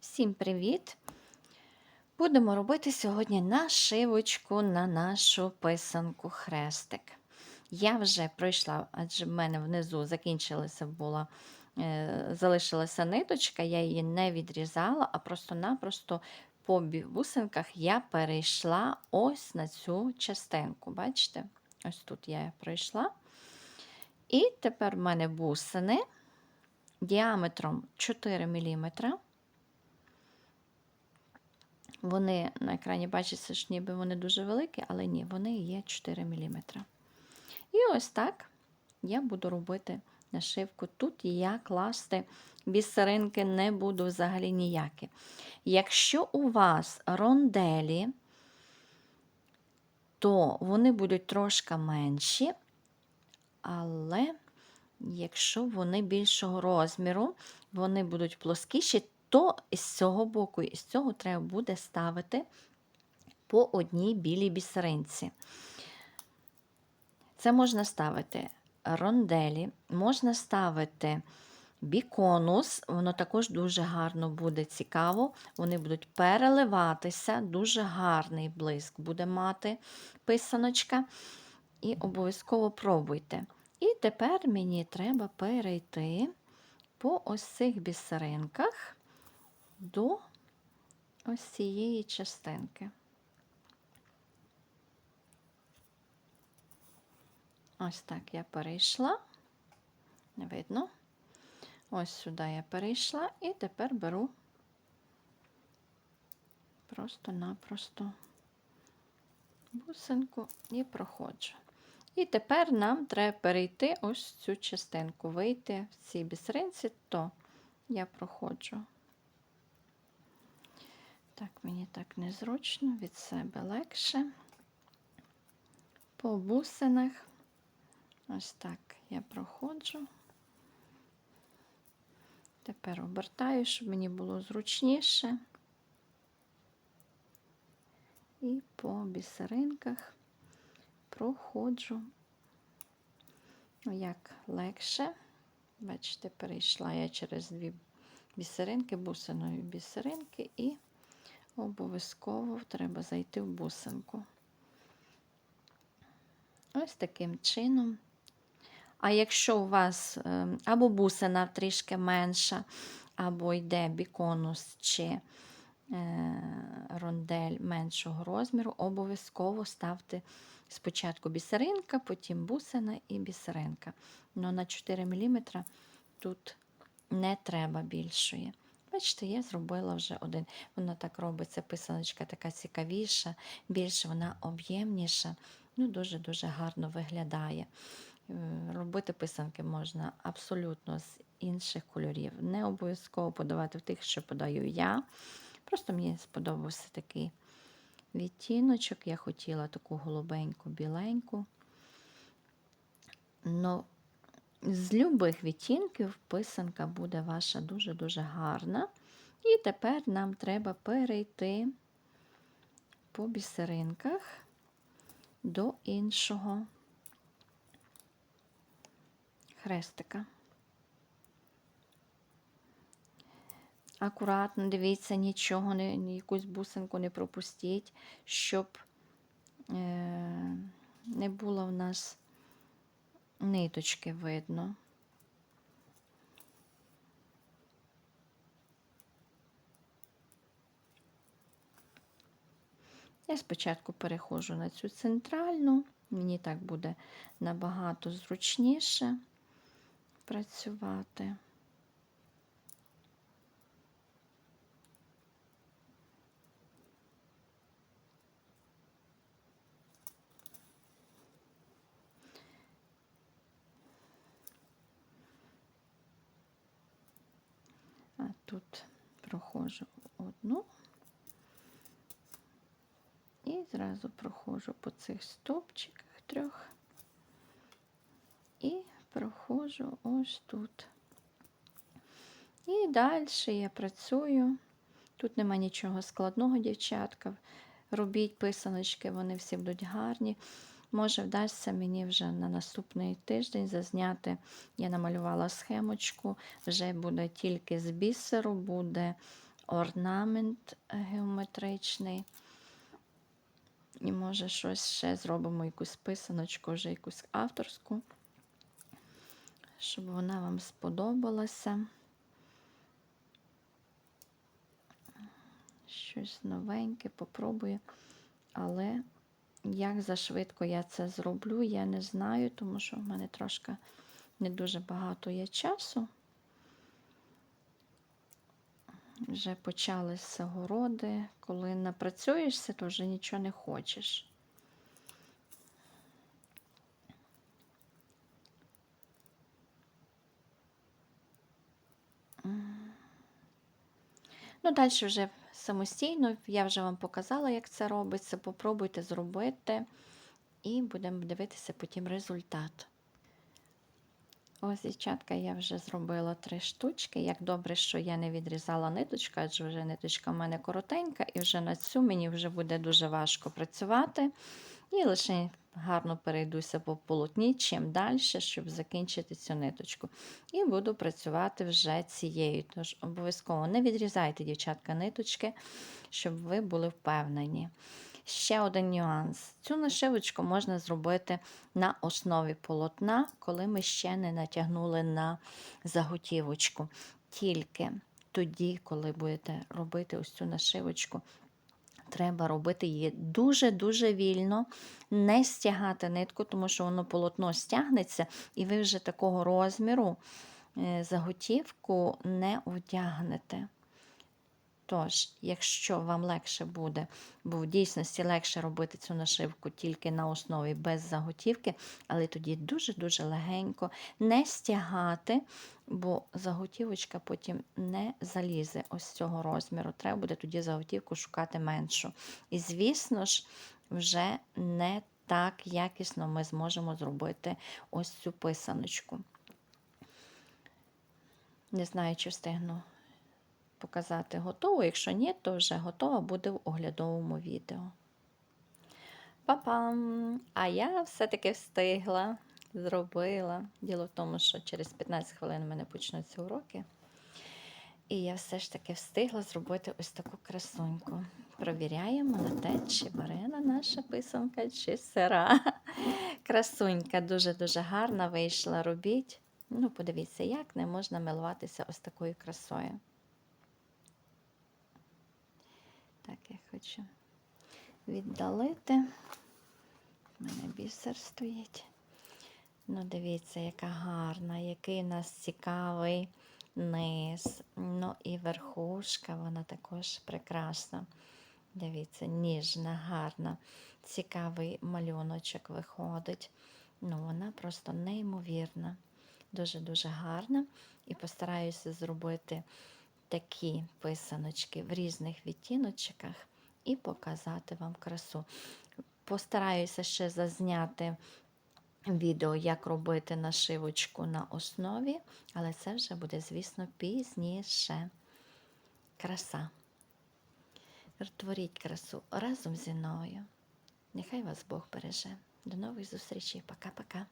Всім привіт! Будемо робити сьогодні нашивочку на нашу писанку хрестик. Я вже пройшла, адже в мене внизу закінчилася була, е, залишилася ниточка, я її не відрізала, а просто-напросто по бусинках я перейшла ось на цю частинку. Бачите? Ось тут я пройшла. І тепер в мене бусини діаметром 4 мм. Вони на екрані бачиться, що ніби вони дуже великі, але ні, вони є 4 мм. І ось так я буду робити нашивку. Тут я класти бісеринки не буду взагалі ніякі. Якщо у вас ронделі, то вони будуть трошки менші, але якщо вони більшого розміру, вони будуть плоскіші, то з цього боку і з цього треба буде ставити по одній білій бісеринці. Це можна ставити ронделі, можна ставити біконус, воно також дуже гарно буде цікаво. Вони будуть переливатися, дуже гарний блиск буде мати писаночка. І обов'язково пробуйте. І тепер мені треба перейти по ось цих бісеринках до ось цієї частинки. Ось так я перейшла, не видно. Ось сюди я перейшла і тепер беру просто-напросто бусинку і проходжу. І тепер нам треба перейти ось цю частинку, вийти в цій бісеринці, то я проходжу. Так, мені так незручно, від себе легше. По бусинах. Ось так я проходжу. Тепер обертаю, щоб мені було зручніше. І по бісеринках проходжу, Ну, як легше. Бачите, перейшла я через дві бісеринки, бусиною бісеринки, і обов'язково треба зайти в бусинку. Ось таким чином. А якщо у вас е, або бусина трішки менша, або йде біконус чи е, рондель меншого розміру, обов'язково ставте спочатку бісеринка, потім бусина і бісеринка. Но на 4 мм тут не треба більшої. Бачите, я зробила вже один. Вона так робиться, писаночка така цікавіша, більш вона об'ємніша, ну дуже-дуже гарно виглядає. Е, Робити писанки можна абсолютно з інших кольорів. Не обов'язково подавати в тих, що подаю я. Просто мені сподобався такий відтіночок. Я хотіла таку голубеньку, біленьку. Но з любих відтінків писанка буде ваша дуже-дуже гарна. І тепер нам треба перейти по бісеринках до іншого хрестика. Акуратно дивіться, нічого, не, якусь бусинку не пропустіть, щоб е, не було в нас ниточки видно. Я спочатку перехожу на цю центральну, мені так буде набагато зручніше працювати. А тут проходжу одну і зразу проходжу по цих стовпчиках трьох і проходжу ось тут. І далі я працюю. Тут нема нічого складного, дівчатка. Робіть писаночки, вони всі будуть гарні. Може, вдасться мені вже на наступний тиждень зазняти. Я намалювала схемочку, вже буде тільки з бісеру, буде орнамент геометричний. І може щось ще зробимо, якусь писаночку, вже якусь авторську, щоб вона вам сподобалася. Щось новеньке, попробую. Але як зашвидко я це зроблю, я не знаю, тому що в мене трошки не дуже багато є часу. Вже почалися городи. Коли напрацюєшся, то вже нічого не хочеш. Ну, далі вже самостійно, я вже вам показала, як це робиться. Попробуйте зробити, і будемо дивитися потім результат. Ось, дівчатка, я вже зробила три штучки. Як добре, що я не відрізала ниточку, адже вже ниточка в мене коротенька, і вже на цю мені вже буде дуже важко працювати. І лише гарно перейдуся по полотні, чим далі, щоб закінчити цю ниточку. І буду працювати вже цією. Тож обов'язково не відрізайте, дівчатка, ниточки, щоб ви були впевнені. Ще один нюанс. Цю нашивочку можна зробити на основі полотна, коли ми ще не натягнули на заготівочку. Тільки тоді, коли будете робити ось цю нашивочку, треба робити її дуже-дуже вільно, не стягати нитку, тому що воно полотно стягнеться, і ви вже такого розміру е, заготівку не одягнете. Тож, якщо вам легше буде, бо в дійсності легше робити цю нашивку тільки на основі без заготівки, але тоді дуже-дуже легенько не стягати, бо заготівочка потім не залізе ось цього розміру. Треба буде тоді заготівку шукати меншу. І, звісно ж, вже не так якісно ми зможемо зробити ось цю писаночку. Не знаю, чи встигну показати готову. Якщо ні, то вже готова буде в оглядовому відео. Па-пам! А я все-таки встигла, зробила. Діло в тому, що через 15 хвилин в мене почнуться уроки. І я все ж таки встигла зробити ось таку красуньку. Провіряємо на те, чи варена наша писанка, чи сира. Красунька дуже-дуже гарна вийшла. Робіть. Ну, подивіться, як не можна милуватися ось такою красою. Так, я хочу віддалити. У мене бісер стоїть. Ну, дивіться, яка гарна, який у нас цікавий низ. Ну і верхушка, вона також прекрасна. Дивіться, ніжна, гарна, цікавий малюночок виходить. Ну, вона просто неймовірна, дуже-дуже гарна. І постараюся зробити такі писаночки в різних відтіночках і показати вам красу. Постараюся ще зазняти відео, як робити нашивочку на основі, але це вже буде, звісно, пізніше. Краса. Творіть красу разом зі мною. Нехай вас Бог береже. До нових зустрічей. Пока-пока.